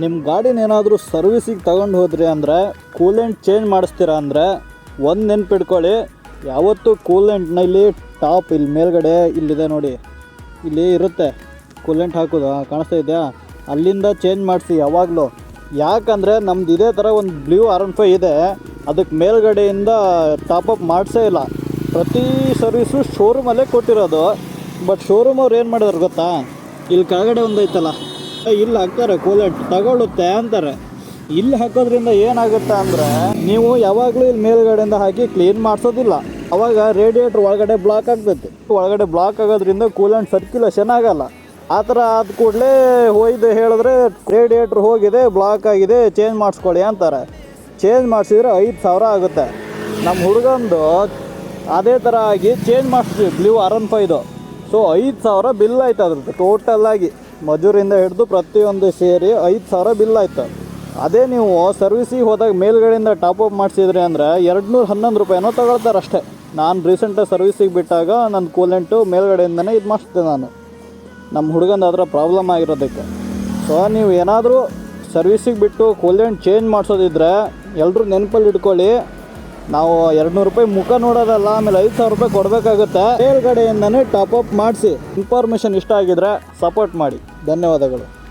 ನಿಮ್ಮ ಗಾಡಿನ ಏನಾದರೂ ಸರ್ವಿಸಿಗೆ ತಗೊಂಡು ಹೋದ್ರಿ ಅಂದರೆ ಕೂಲೆಂಟ್ ಚೇಂಜ್ ಮಾಡಿಸ್ತೀರಾ ಅಂದರೆ ಒಂದು ನೆನ್ಪಿಟ್ಕೊಳ್ಳಿ. ಯಾವತ್ತೂ ಕೂಲೆಂಟ್ನಲ್ಲಿ ಟಾಪ್ ಇಲ್ಲಿ ಮೇಲ್ಗಡೆ ಇಲ್ಲಿದೆ ನೋಡಿ. ಇಲ್ಲಿ ಇರುತ್ತೆ. ಕೂಲೆಂಟ್ ಹಾಕೋದು ಕಾಣಿಸ್ತಾ ಇದೆಯಾ? ಅಲ್ಲಿಂದ ಚೇಂಜ್ ಮಾಡಿಸಿ ಯಾವಾಗಲೂ. ಯಾಕಂದರೆ ನಮ್ದು ಇದೇ ಥರ ಒಂದು ಬ್ಲೂ ಒನ್ ಫೈ ಇದೆ. ಅದಕ್ಕೆ ಮೇಲ್ಗಡೆಯಿಂದ ಟಾಪಪ್ ಮಾಡಿಸೇ ಇಲ್ಲ. ಪ್ರತಿ ಸರ್ವಿಸು ಶೋರೂಮಲ್ಲೇ ಕೊಟ್ಟಿರೋದು. ಬಟ್ ಶೋರೂಮ್ ಅವ್ರು ಏನು ಮಾಡಿದಾರೆ ಗೊತ್ತಾ? ಇಲ್ಲಿ ಕೆಳಗಡೆ ಒಂದು ಐತಲ್ಲ ಇಲ್ಲಿ ಹಾಕ್ತಾರೆ ಕೋಲೆಟ್ ತಗೊಳ್ಳುತ್ತೆ ಅಂತಾರೆ. ಇಲ್ಲಿ ಹಾಕೋದ್ರಿಂದ ಏನಾಗುತ್ತೆ ಅಂದರೆ, ನೀವು ಯಾವಾಗಲೂ ಇಲ್ಲಿ ಮೇಲ್ಗಡೆಯಿಂದ ಹಾಕಿ ಕ್ಲೀನ್ ಮಾಡಿಸೋದಿಲ್ಲ. ಅವಾಗ ರೇಡಿಯೇಟ್ರ್ ಒಳಗಡೆ ಬ್ಲಾಕ್ ಆಗ್ತೈತೆ. ಒಳಗಡೆ ಬ್ಲಾಕ್ ಆಗೋದ್ರಿಂದ ಕೂಲೆಂಟ್ ಸರ್ಕ್ಯುಲೇಷನ್ ಆಗಲ್ಲ. ಆ ಥರ ಆದ ಕೂಡಲೇ ಹೋಯ್ದು ಹೇಳಿದ್ರೆ ರೇಡಿಯೇಟ್ರ್ ಹೋಗಿದೆ ಬ್ಲಾಕ್ ಆಗಿದೆ ಚೇಂಜ್ ಮಾಡಿಸ್ಕೊಳ್ಳಿ ಅಂತಾರೆ. ಚೇಂಜ್ ಮಾಡಿಸಿದ್ರೆ ಐದು ಸಾವಿರ ಆಗುತ್ತೆ. ನಮ್ಮ ಹುಡುಗಂದು ಅದೇ ಥರ ಆಗಿ ಚೇಂಜ್ ಮಾಡಿಸ್ತೀವಿ blue R one five so ಐದು ಸಾವಿರ ಬಿಲ್ ಆಯ್ತು ಅದ್ರದ್ದು ಟೋಟಲ್ ಆಗಿ. ಮಜೂರಿಂದ ಹಿಡಿದು ಪ್ರತಿಯೊಂದು ಸೇರಿ ಐದು ಸಾವಿರ ಬಿಲ್ ಆಯ್ತು. ಅದೇ ನೀವು ಸರ್ವಿಸಿಗೆ ಹೋದಾಗ ಮೇಲ್ಗಡೆಯಿಂದ ಟಾಪ್ ಅಪ್ ಮಾಡಿಸಿದ್ರಿ ಅಂದರೆ ಎರಡು ನೂರ ಹನ್ನೊಂದು ರೂಪಾಯಿನೋ ತಗೊಳ್ತಾರೆ ಅಷ್ಟೇ. ನಾನು ರೀಸೆಂಟಾಗಿ ಸರ್ವಿಸಿಗೆ ಬಿಟ್ಟಾಗ ನನ್ನ ಕೂಲೆಂಟು ಮೇಲ್ಗಡೆಯಿಂದನೇ ಇದು ಮಾಡಿಸ್ದೆ ನಾನು. ನಮ್ಮ ಹುಡುಗಂದು ಅದರ ಪ್ರಾಬ್ಲಮ್ ಆಗಿರೋದಕ್ಕೆ. ಸೊ ನೀವು ಏನಾದರೂ ಸರ್ವಿಸಿಗೆ ಬಿಟ್ಟು ಕೂಲೆಂಟ್ ಚೇಂಜ್ ಮಾಡಿಸೋದಿದ್ರೆ ಎಲ್ಲರೂ ನೆನಪಲ್ಲಿ ಇಟ್ಕೊಳ್ಳಿ. ನಾವು ಎರಡು ನೂರು ರೂಪಾಯಿ ಮುಖ ನೋಡೋದಲ್ಲ, ಆಮೇಲೆ ಐದು ಸಾವಿರ ರೂಪಾಯಿ ಕೊಡ್ಬೇಕಾಗುತ್ತೆ. ಮೇಲ್ಗಡೆಯಿಂದನೇ ಟಾಪ್ ಅಪ್ ಮಾಡಿಸಿ. ಇನ್ಫಾರ್ಮೇಷನ್ ಇಷ್ಟ ಆಗಿದ್ರೆ ಸಪೋರ್ಟ್ ಮಾಡಿ. ಧನ್ಯವಾದಗಳು.